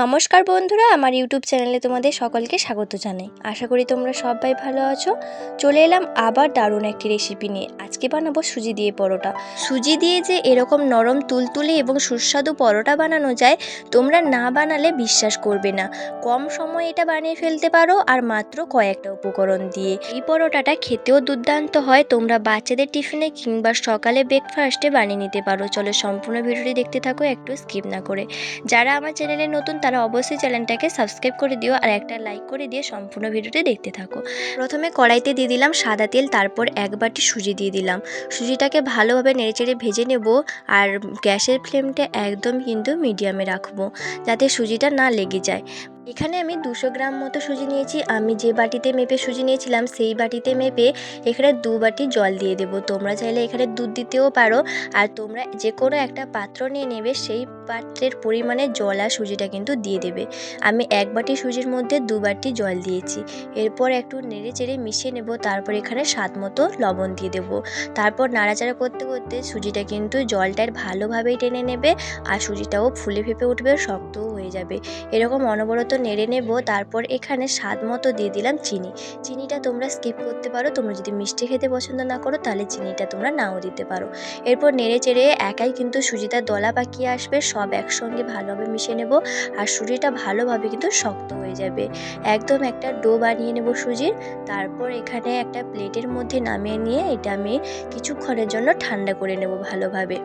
নমস্কার বন্ধুরা, আমার ইউটিউব চ্যানেলে তোমাদের সকলকে স্বাগত জানাই। আশা করি তোমরা সবাই ভালো আছো। চলে এলাম আবার দারুণ একটি রেসিপি নিয়ে। আজকে বানাবো সুজি দিয়ে পরোটা। সুজি দিয়ে যে এরকম নরম তুলতুলে এবং সুস্বাদু পরোটা বানানো যায়, তোমরা না বানালে বিশ্বাস করবে না। কম সময়ে এটা বানিয়ে ফেলতে পারো, আর মাত্র কয়েকটা উপকরণ দিয়ে। এই পরোটাটা খেতেও দুর্দান্ত হয়। তোমরা বাচ্চাদের টিফিনে কিংবা সকালে ব্রেকফাস্টে বানিয়ে নিতে পারো। চলো সম্পূর্ণ ভিডিওটি দেখতে থাকো, একটু স্কিপ না করে। যারা আমার চ্যানেলে নতুন তারা অবশ্যই চ্যানেলটাকে সাবস্ক্রাইব করে দিও আর একটা লাইক করে দিয়ে সম্পূর্ণ ভিডিওটি দেখতে থাকো। প্রথমে কড়াইতে দিয়ে দিলাম সাদা তেল, তারপর এক বাটি সুজি দিয়ে দিলাম। সুজিটাকে ভালোভাবে নেড়েচেড়ে ভেজে নেব আর গ্যাসের ফ্লেমটা একদম কিন্তু মিডিয়ামে রাখব যাতে সুজিটা না লেগে যায়। এখানে আমি দুশো গ্রাম মতো সুজি নিয়েছি। আমি যে বাটিতে মেপে সুজি নিয়েছিলাম, সেই বাটিতে মেপে এখানে দু বাটি জল দিয়ে দেবো। তোমরা চাইলে এখানে দুধ দিতেও পারো। আর তোমরা যে কোনো একটা পাত্র নিয়ে নেবে, সেই পাত্রের পরিমাণে জল আর সুজিটা কিন্তু দিয়ে দেবে। আমি এক বাটি সুজির মধ্যে দু বাটি জল দিয়েছি। এরপর একটু নেড়ে চেড়ে মিশিয়ে নেব। তারপর এখানে স্বাদ মতো লবণ দিয়ে দেবো। তারপর নাড়াচাড়া করতে করতে সুজিটা কিন্তু জলটার ভালোভাবেই টেনে নেবে। আর সুজিটাও ফুলে ফেপে উঠবে, শক্তও যাবে। এরকম অনবরত নেড়ে নেব, তারপর এখানে স্বাদ মতো দিয়ে দিলাম চিনি। চিনিটা তোমরা স্কিপ করতে পারো, তোমরা যদি মিষ্টি খেতে পছন্দ না করো, তাহলে চিনিটা তোমরা নাও দিতে পারো। এরপর নেড়ে চেড়ে একাই কিন্তু সুজিটা দলা পাকিয়ে আসবে, সব একসঙ্গে ভালোভাবে মিশিয়ে নেব, আর সুজিটা ভালোভাবে কিন্তু শক্ত হয়ে যাবে। একদম একটা ডো বানিয়ে নেব সুজির, তারপর এখানে একটা প্লেটের মধ্যে নামিয়ে নিয়ে এটা আমি কিছুক্ষণের জন্য ঠান্ডা করে নেব ভালোভাবে।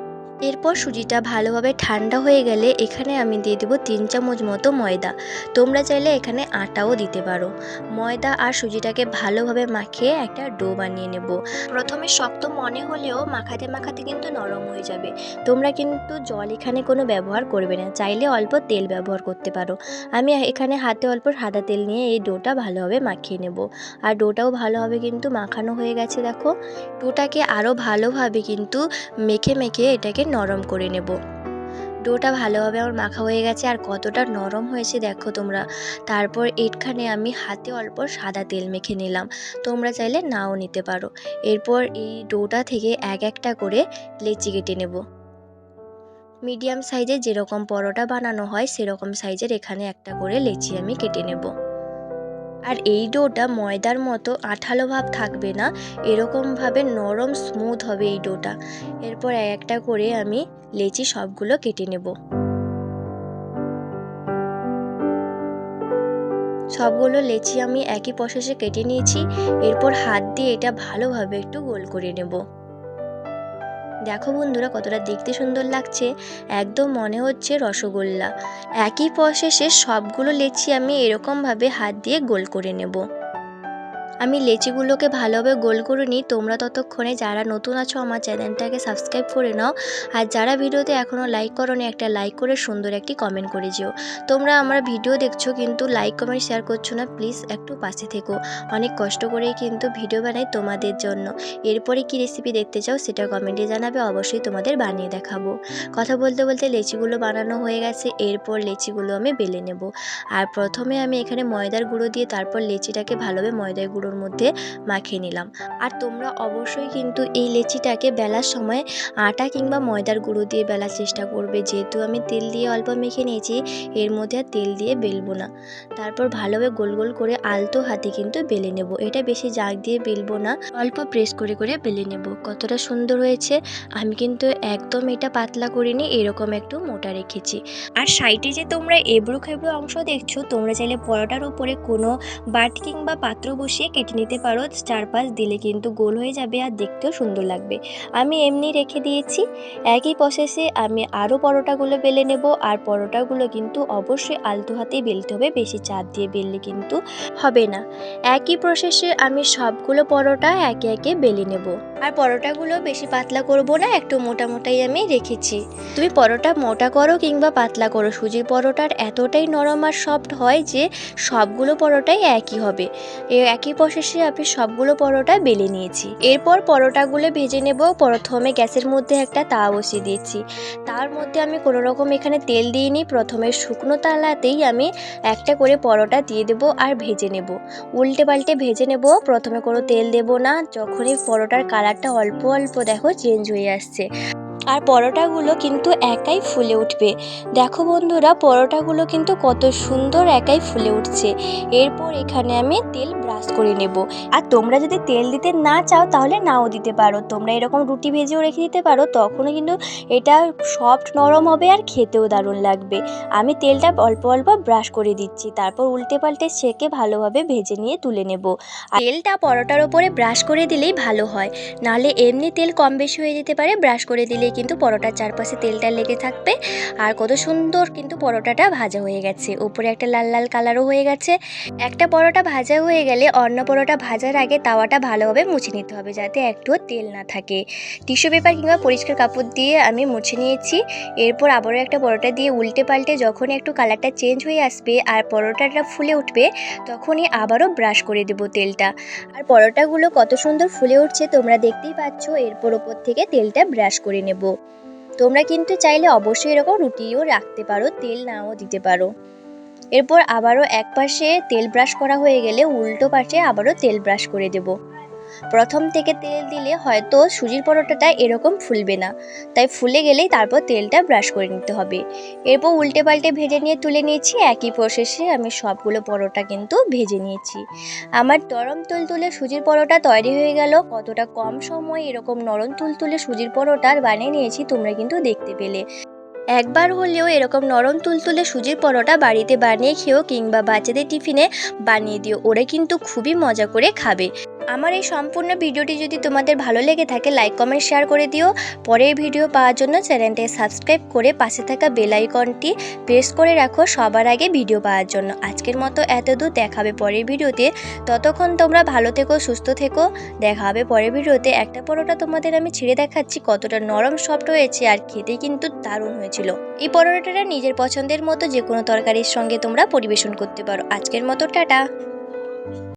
এরপর সুজিটা ভালোভাবে ঠান্ডা হয়ে গেলে এখানে আমি দিয়ে দেবো তিন চামচ মতো ময়দা। তোমরা চাইলে এখানে আটাও দিতে পারো। ময়দা আর সুজিটাকে ভালোভাবে মাখিয়ে একটা ডো বানিয়ে নেব। প্রথমে শক্ত মনে হলেও মাখাতে মাখাতে কিন্তু নরম হয়ে যাবে। তোমরা কিন্তু জল এখানে কোনো ব্যবহার করবে না। চাইলে অল্প তেল ব্যবহার করতে পারো। আমি এখানে হাতে অল্প সাদা তেল নিয়ে এই ডোটা ভালোভাবে মাখিয়ে নেব। আর ডোটাও ভালোভাবে কিন্তু মাখানো হয়ে গেছে, দেখো। ডোটাকে আরও ভালোভাবে কিন্তু মেখে মেখে এটাকে নরম করে নেব। ডোটা ভালোভাবে আমার মাখা হয়ে গেছে, আর কতটা নরম হয়েছে দেখো তোমরা। তারপর এখানে আমি হাতে অল্প সাদা তেল মেখে নিলাম। তোমরা চাইলে নাও নিতে পারো। এরপর এই ডোটা থেকে এক একটা করে লেচি কেটে নেব। মিডিয়াম সাইজে যেরকম পরোটা বানানো হয়, সেরকম সাইজের এখানে একটা করে লেচি আমি কেটে নেব। আর এই ডোটা ময়দার মতো আঠালো ভাব থাকবে না, এরকমভাবে নরম স্মুথ হবে এই ডোটা। এরপর এক একটা করে আমি লেচি সবগুলো কেটে নেব। সবগুলো লেচি আমি একই প্রসেসে কেটে নিয়েছি, এরপর হাত দিয়ে এটা ভালোভাবে একটু গোল করে নেব। দেখো বন্ধুরা, কতটা দেখতে সুন্দর লাগছে। একদম মনে হচ্ছে রসগোল্লা। একই প্রসেসে সবগুলো লেচি আমি এরকমভাবে হাত দিয়ে গোল করে নেব। আমি লেচিগুলোকে ভালোভাবে গোল করে নিই। তোমরা ততক্ষণে যারা নতুন আছো আমার চ্যানেলটাকে সাবস্ক্রাইব করে নাও। আর যারা ভিডিওতে এখনও লাইক করো একটা লাইক করে সুন্দর একটি কমেন্ট করে যেও। তোমরা আমার ভিডিও দেখছ কিন্তু লাইক কমেন্ট শেয়ার করছ না প্লিজ একটু পাশে থেকো। অনেক কষ্ট করেই কিন্তু ভিডিও বানাই তোমাদের জন্য। এরপরে কি রেসিপি দেখতে চাও সেটা কমেন্টে জানাবে, অবশ্যই তোমাদের বানিয়ে দেখাবো। কথা বলতে বলতে লেচিগুলো বানানো হয়ে গেছে, এরপর লেচিগুলো আমি বেলে নেব। আর প্রথমে আমি এখানে ময়দার গুঁড়ো দিয়ে তারপর লেচিটাকে ভালোভাবে ময়দার গুঁড়ো গুঁড়োর মধ্যে মাখিয়ে নিলাম। আর তোমরা অবশ্যই কিন্তু এই লেচিটাকে বেলার সময় আটা কিংবা ময়দার গুঁড়ো দিয়ে বেলার চেষ্টা করবে। যেহেতু আমি তেল দিয়ে অল্প মেখে নিয়েছি, এর মধ্যে তেল দিয়ে বেলবো না। তারপর ভালোভাবে গোল গোল করে আলতো হাতে কিন্তু বেলে নেব। এটা বেশি জাগ দিয়ে বেলবো না, অল্প প্রেস করে করে বেলে নেব। কতটা সুন্দর হয়েছে, আমি কিন্তু একদম এটা পাতলা করিনি, এরকম একটু মোটা রেখেছি। আর সাইডে যে তোমরা এবড়ো খেবড়ো অংশ দেখছ, তোমরা চাইলে পরোটার উপরে কোনো বাটি কিংবা পাত্র বসিয়ে কেটে নিতে পারো, চারপাশ দিলে কিন্তু গোল হয়ে যাবে আর দেখতেও সুন্দর লাগবে। আমি এমনি রেখে দিয়েছি। একই প্রসেসে আমি আরও পরোটাগুলো বেলে নেব আর পরোটাগুলো কিন্তু অবশ্যই আলতো হাতেই বেলতে হবে, বেশি চাপ দিয়ে বেললে কিন্তু হবে না। একই প্রসেসে আমি সবগুলো পরোটা একে একে বেলে নেব। আর পরোটাগুলো বেশি পাতলা করব না, একটু মোটা মোটাই আমি রেখেছি। তুমি পরোটা মোটা করো কিংবা পাতলা করো, সুজির পরোটার এতটাই নরম আর সফট হয় যে সবগুলো পরোটাই একই হবে। একই প্রসেসে আমি সবগুলো পরোটা বেলে নিয়েছি। এরপর পরোটাগুলো ভেজে নেব। প্রথমে গ্যাসের মধ্যে একটা তাওয়া বসিয়ে দিয়েছি। তার মধ্যে আমি কোনো রকম এখানে তেল দিইনি। প্রথমে শুকনো তালাতেই আমি একটা করে পরোটা দিয়ে দেব আর ভেজে নেব। উল্টে পাল্টে ভেজে নেব। প্রথমে কোনো তেল দেব না। যখনই পরোটার কালারটা অল্প অল্প দেখো, চেঞ্জ হয়ে আসছে। আর পরোটাগুলো কিন্তু একাই ফুলে উঠবে। দেখো বন্ধুরা, পরোটাগুলো কিন্তু কত সুন্দর একাই ফুলে উঠছে। এরপর এখানে আমি তেল ব্রাশ করে নেব। আর তোমরা যদি তেল দিতে না চাও, তাহলে নাও দিতে পারো। তোমরা এরকম রুটি ভেজেও রেখে দিতে পারো, তখনও কিন্তু এটা সফট নরম হবে আর খেতেও দারুণ লাগবে। আমি তেলটা অল্প অল্প ব্রাশ করে দিচ্ছি। তারপর উল্টে পাল্টে সেকে ভালোভাবে ভেজে নিয়ে তুলে নেব। আর তেলটা পরোটার ওপরে ব্রাশ করে দিলেই ভালো হয়। নাহলে এমনি তেল কম বেশি হয়ে যেতে পারে, ব্রাশ করে দিলেই কিন্তু পরোটার চারপাশে তেলটা লেগে থাকবে। আর কত সুন্দর কিন্তু পরোটাটা ভাজা হয়ে গেছে। উপরে একটা লাল লাল কালারও হয়ে গেছে। একটা পরোটা ভাজা হয়ে গেলে অন্য পরোটা ভাজার আগে তাওয়াটা ভালোভাবে মুছে নিতে হবে যাতে একটুও তেল না থাকে। টিস্যু পেপার কিংবা পরিষ্কার কাপড় দিয়ে আমি মুছে নিয়েছি। এরপর আবারও একটা পরোটা দিয়ে উল্টে পাল্টে যখন একটু কালারটা চেঞ্জ হয়ে আসবে আর পরোটাটা ফুলে উঠবে, তখনই আবারও ব্রাশ করে দেবো তেলটা। আর পরোটাগুলো কত সুন্দর ফুলে উঠছে তোমরা দেখতেই পাচ্ছ। এরপর ওপর থেকে তেলটা ব্রাশ করে নেব। তোমরা কিন্তু চাইলে অবশ্যই এরকম রুটিও রাখতে পারো, তেল নাও দিতে পারো। এরপর আবারও এক পাশে তেল ব্রাশ করা হয়ে গেলে উল্টো পাশে আবারও তেল ব্রাশ করে দেব। প্রথম থেকে তেল দিলে হয়তো সুজির পরোটাটা এরকম ফুলবে না। তাই ফুলে গেলেই তারপর তেলটা ব্রাশ করে নিতে হবে। এরপর উল্টে পাল্টে ভেজে নিয়ে তুলে নিয়েছি। একই প্রসেসে আমি সবগুলো পরোটা কিন্তু ভেজে নিয়েছি। আমার নরম তুলতুলে সুজির পরোটা তৈরি হয়ে গেল। কতটা কম সময়ে এরকম নরম তুলতুলে সুজির পরোটা বানিয়ে নিয়েছি তোমরা কিন্তু দেখতে পেলে। একবার হলেও এরকম নরম তুলতুলে সুজির পরোটা বাড়িতে বানিয়ে খেও কিংবা বাচ্চাদের টিফিনে বানিয়ে দিও, ওরা কিন্তু খুবই মজা করে খাবে। আমার এই সম্পূর্ণ ভিডিওটি যদি তোমাদের ভালো লেগে থাকে লাইক কমেন্ট শেয়ার করে দিও। পরের ভিডিও পাওয়ার জন্য চ্যানেলটাকে সাবস্ক্রাইব করে পাশে থাকা বেল আইকনটি প্রেস করে রাখো সবার আগে ভিডিও পাওয়ার জন্য। আজকের মতো এত দূর দেখাবে পরের ভিডিওতে। ততক্ষণ তোমরা ভালো থেকো, সুস্থ থেকো। দেখা হবে পরের ভিডিওতে। একটা পরোটা তোমাদের আমি ছিঁড়ে দেখাচ্ছি, কতটা নরম সফট হয়েছে আর খেতে কিন্তু দারুণ হয়েছিল। এই পরোটাটা নিজের পছন্দের মতো যে কোনো তরকারির সঙ্গে তোমরা পরিবেশন করতে পারো। আজকের মতো টাটা।